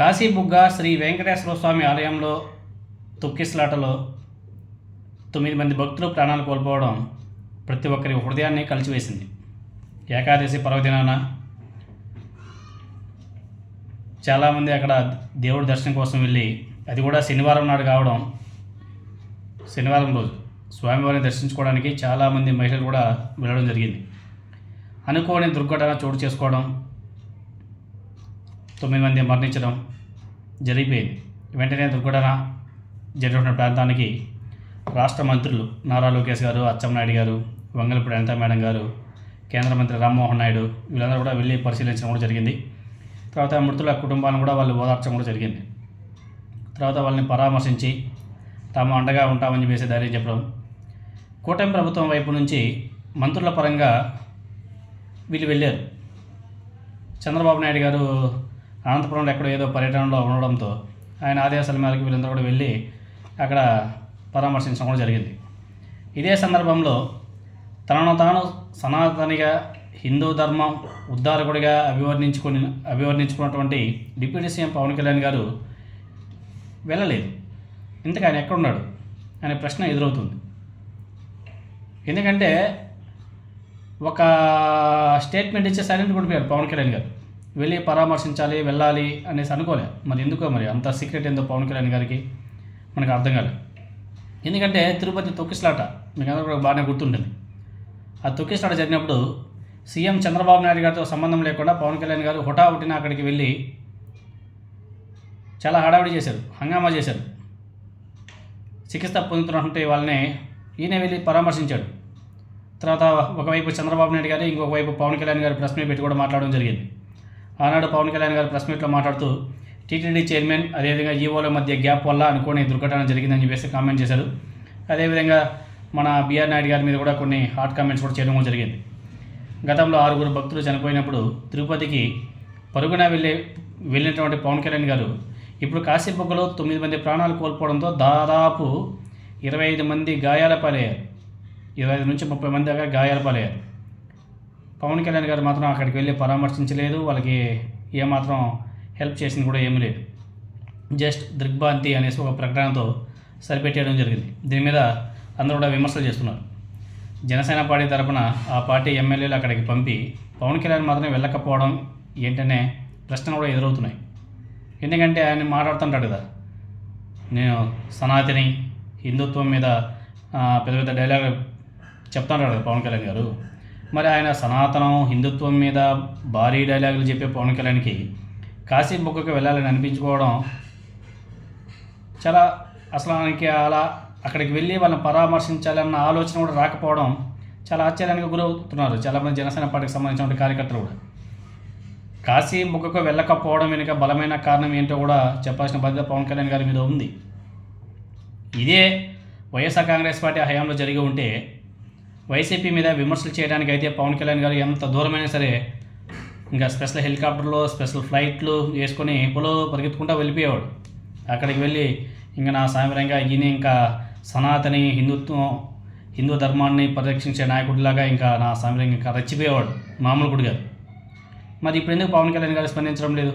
కాశీబుగ్గ శ్రీ వెంకటేశ్వర స్వామి ఆలయంలో తొక్కిసలాటలో తొమ్మిది మంది భక్తులు ప్రాణాలు కోల్పోవడం ప్రతి ఒక్కరి హృదయాన్ని కలిచివేసింది. ఏకాదశి పర్వదినాన చాలామంది అక్కడ దేవుడి దర్శనం కోసం వెళ్ళి అది కూడా శనివారం నాడు కావడం శనివారం రోజు. స్వామివారిని దర్శించుకోవడానికి చాలామంది మహిళలు కూడా వెళ్ళడం జరిగింది. అనుకోని దుర్ఘటన చోటు చేసుకోవడం తొమ్మిది మంది మరణించడం జరిగిపోయింది. వెంటనే దుర్ఘటన జరిగిన ప్రాంతానికి రాష్ట్ర మంత్రులు నారా లోకేష్ గారు అచ్చెన్నాయుడు గారు వంగలపూడి అనిత మేడం గారు కేంద్ర మంత్రి రామ్మోహన్ నాయుడు వీళ్ళందరూ కూడా వెళ్ళి పరిశీలించడం కూడా జరిగింది. తర్వాత మృతుల కుటుంబాలను కూడా వాళ్ళు ఓదార్చడం కూడా జరిగింది. తర్వాత వాళ్ళని పరామర్శించి తాము అండగా ఉంటామని చెప్పేసి ధైర్యం చెప్పడం. కూటమి ప్రభుత్వం వైపు నుంచి మంత్రుల పరంగా వీళ్ళు వెళ్ళారు. చంద్రబాబు నాయుడు గారు అనంతపురంలో ఎక్కడో ఏదో పర్యటనలో ఉండడంతో ఆయన ఆదేశాల మేరకు వీళ్ళందరూ కూడా వెళ్ళి అక్కడ పరామర్శించడం కూడా జరిగింది. ఇదే సందర్భంలో తనను తాను సనాతనిగా హిందూ ధర్మం ఉద్ధారకుడిగా అభివర్ణించుకుని అభివర్ణించుకున్నటువంటి డిప్యూటీ సీఎం పవన్ కళ్యాణ్ గారు వెళ్ళలేదు. ఇంతకు ఆయన ఎక్కడున్నాడు? అనే ప్రశ్న ఎదురవుతుంది. ఎందుకంటే ఒక స్టేట్మెంట్ ఇచ్చే సైలెంట్ కొడిపోయారు పవన్ కళ్యాణ్ గారు. వెళ్ళి పరామర్శించాలి వెళ్ళాలి అనేసి అనుకోలే. మరి ఎందుకో మరి? అంత సీక్రెట్ ఏందో పవన్ కళ్యాణ్ గారికి మనకు అర్థం కాలేదు ఎందుకంటే తిరుపతి తొక్కిసలాట మీకు అందరూ కూడా బాగానే గుర్తుంటుంది. ఆ తొక్కిసలాట జరిగినప్పుడు సీఎం చంద్రబాబు నాయుడు గారితో సంబంధం లేకుండా పవన్ కళ్యాణ్ గారు హుటాహుటిన అక్కడికి వెళ్ళి చాలా హడావిడి చేశారు హంగామా చేశారు. చికిత్స పొందుతున్నటువంటి వాళ్ళని ఈయన వెళ్ళి పరామర్శించాడు. తర్వాత ఒకవైపు చంద్రబాబు నాయుడు గారు ఇంకొక వైపు పవన్ కళ్యాణ్ గారు ప్రెస్ మీట్ పెట్టి కూడా మాట్లాడడం జరిగింది. ఆనాడు పవన్ కళ్యాణ్ గారు ప్రెస్ మీట్లో మాట్లాడుతూ టీటీడీ చైర్మన్ అదేవిధంగా ఈవోల మధ్య గ్యాప్ వల్ల అనుకోని దుర్ఘటన జరిగిందని చెప్పేసి కామెంట్ చేశారు. అదేవిధంగా మన బిఆర్ నాయుడు గారి మీద కూడా కొన్ని హాట్ కామెంట్స్ కూడా చేయడం జరిగింది. గతంలో ఆరుగురు భక్తులు చనిపోయినప్పుడు తిరుపతికి పరుగున వెళ్ళే వెళ్ళినటువంటి పవన్ కళ్యాణ్ గారు ఇప్పుడు కాశీబొగ్గలో తొమ్మిది మంది ప్రాణాలు కోల్పోవడంతో దాదాపు ఇరవై ఐదు మంది గాయాల పాలయ్యారు. ఇరవై ఐదు నుంచి ముప్పై మంది దాకా గాయాల పాలయ్యారు. పవన్ కళ్యాణ్ గారు మాత్రం అక్కడికి వెళ్ళి పరామర్శించలేదు. వాళ్ళకి ఏమాత్రం హెల్ప్ చేసింది కూడా ఏమీ లేదు. జస్ట్ దృగ్భాంతి అనేసి ఒక ప్రకటనతో సరిపెట్టేయడం జరిగింది. దీని మీద అందరూ కూడా విమర్శలు చేస్తున్నారు. జనసేన పార్టీ తరపున ఆ పార్టీ ఎమ్మెల్యేలు అక్కడికి పంపి పవన్ కళ్యాణ్ మాత్రం వెళ్ళకపోవడం ఏంటనే ప్రశ్నలు కూడా ఎదురవుతున్నాయి. ఎందుకంటే ఆయన మాట్లాడుతుంటాడు కదా నేను సనాతిని హిందుత్వం మీద పెద్ద పెద్ద డైలాగ్ చెప్తాంటాడు కదా పవన్ కళ్యాణ్ గారు. మరి ఆయన సనాతనం హిందుత్వం మీద భారీ డైలాగులు చెప్పే పవన్ కళ్యాణ్కి కాశీ బుక్కకి వెళ్ళాలని అనిపించుకోవడం చాలా అసలు ఆయనకి అలా అక్కడికి వెళ్ళి వాళ్ళని పరామర్శించాలన్న ఆలోచన కూడా రాకపోవడం చాలా ఆశ్చర్యానికి గురవుతున్నారు చాలామంది జనసేన పార్టీకి సంబంధించిన కార్యకర్తలు కూడా. కాశీ ముఖకు వెళ్ళకపోవడం వెనుక బలమైన కారణం ఏంటో కూడా చెప్పాల్సిన బాధ్యత పవన్ కళ్యాణ్ గారి మీద ఉంది. ఇదే వైఎస్ఆర్ కాంగ్రెస్ పార్టీ హయాంలో జరిగి ఉంటే వైసీపీ మీద విమర్శలు చేయడానికి అయితే పవన్ కళ్యాణ్ గారు ఎంత దూరమైనా సరే ఇంకా స్పెషల్ హెలికాప్టర్లో స్పెషల్ ఫ్లైట్లు వేసుకొని పొలో పరిగెత్తుకుంటూ వెళ్ళిపోయేవాడు. అక్కడికి వెళ్ళి ఇంకా నా సామిరంగా ఈయన ఇంకా సనాతని హిందుత్వం హిందూ ధర్మాన్ని పరిరక్షించే నాయకుడిలాగా ఇంకా నా సామిరంగా ఇంకా రెచ్చిపోయేవాడు మామూలు గుడి గారు. మరి ఇప్పుడు ఎందుకు పవన్ కళ్యాణ్ గారు స్పందించడం లేదు?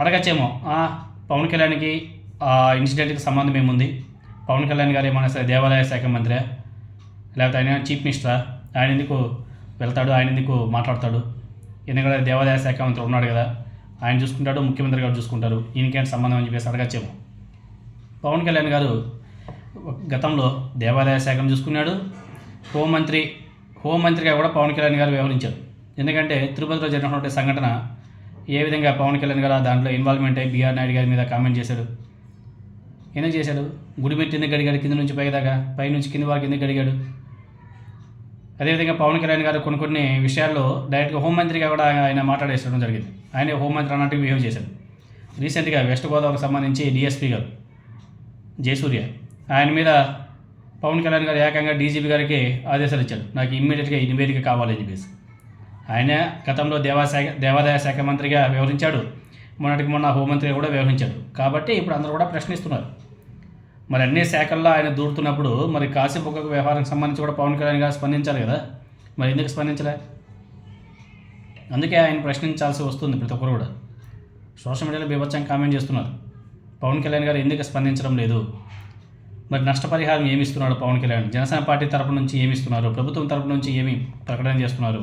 అడగచ్చేమో. పవన్ కళ్యాణ్కి ఆ ఇన్సిడెంట్కి సంబంధం ఏముంది? పవన్ కళ్యాణ్ గారు ఏమైనా సరే దేవాదాయ శాఖ మంత్రి లేకపోతే ఆయన చీఫ్ మినిస్టరా? ఆయన ఎందుకు వెళ్తాడు? ఆయన ఎందుకు మాట్లాడతాడు? ఎందుకంటే దేవాదాయ శాఖ మంత్రి ఉన్నాడు కదా. ఆయన చూసుకుంటాడు ముఖ్యమంత్రి గారు చూసుకుంటారు. ఈయనకేంటి సంబంధం అని చెప్పేసి అడగచ్చేమో. పవన్ కళ్యాణ్ గారు గతంలో దేవాదాయ శాఖను చూసుకున్నాడు. హోంమంత్రి హోంమంత్రిగా కూడా పవన్ కళ్యాణ్ గారు వ్యవహరించారు. ఎందుకంటే తిరుపతిలో జరిగినటువంటి సంఘటన ఏ విధంగా పవన్ కళ్యాణ్ గారు దాంట్లో ఇన్వాల్వ్మెంట్ అయ్యి బీఆర్ నాయుడు గారి మీద కామెంట్ చేశాడు? ఎందుకు చేశాడు? గుడిమెట్టు ఎందుకు అడిగాడు కింద నుంచి పైదాకా పై నుంచి కింద వరకు ఎందుకు అడిగాడు అదేవిధంగా పవన్ కళ్యాణ్ గారు కొన్ని కొన్ని విషయాల్లో డైరెక్ట్గా హోంమంత్రిగా కూడా ఆయన మాట్లాడేసడం జరిగింది. ఆయన హోంమంత్రి అన్నట్టు బిహేవ్ చేశారు. రీసెంట్గా వెస్ట్ గోదావరికి సంబంధించి డిఎస్పీ గారు జయసూర్య ఆయన మీద పవన్ కళ్యాణ్ గారు ఏకంగా డీజీపీ గారికి ఆదేశాలు ఇచ్చారు. నాకు ఇమ్మీడియట్గా ఈ నివేదిక కావాలని చెప్పేసి. ఆయన గతంలో దేవాశాఖ దేవాదాయ శాఖ మంత్రిగా వ్యవహరించాడు. మొన్నటికి మొన్న హోంమంత్రిగా కూడా వ్యవహరించాడు. కాబట్టి ఇప్పుడు అందరూ కూడా ప్రశ్నిస్తున్నారు. మరి అన్ని శాఖల్లో ఆయన దూరుతున్నప్పుడు మరి కాశీబుగ్గ వ్యవహారానికి సంబంధించి కూడా పవన్ కళ్యాణ్ గారు స్పందించాలి కదా? మరి ఎందుకు స్పందించలే? అందుకే ఆయన ప్రశ్నించాల్సి వస్తుంది ప్రతి ఒక్కరు కూడా. సోషల్ మీడియాలో బీభత్సంగా కామెంట్ చేస్తున్నారు. పవన్ కళ్యాణ్ గారు ఎందుకు స్పందించడం లేదు? మరి నష్టపరిహారం ఏమి ఇస్తున్నాడు పవన్ కళ్యాణ్? జనసేన పార్టీ తరపు నుంచి ఏమి ఇస్తున్నారు? ప్రభుత్వం తరపు నుంచి ఏమి ప్రకటన చేస్తున్నారు?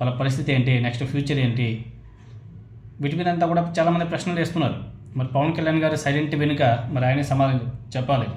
వాళ్ళ పరిస్థితి ఏంటి? నెక్స్ట్ ఫ్యూచర్ ఏంటి? వీటి మీద అంతా కూడా చాలామంది ప్రశ్నలు వేస్తున్నారు. మరి పవన్ కళ్యాణ్ గారు సైలెంట్ వెనుక మరి ఆయనే సమాధానం చెప్పాలి.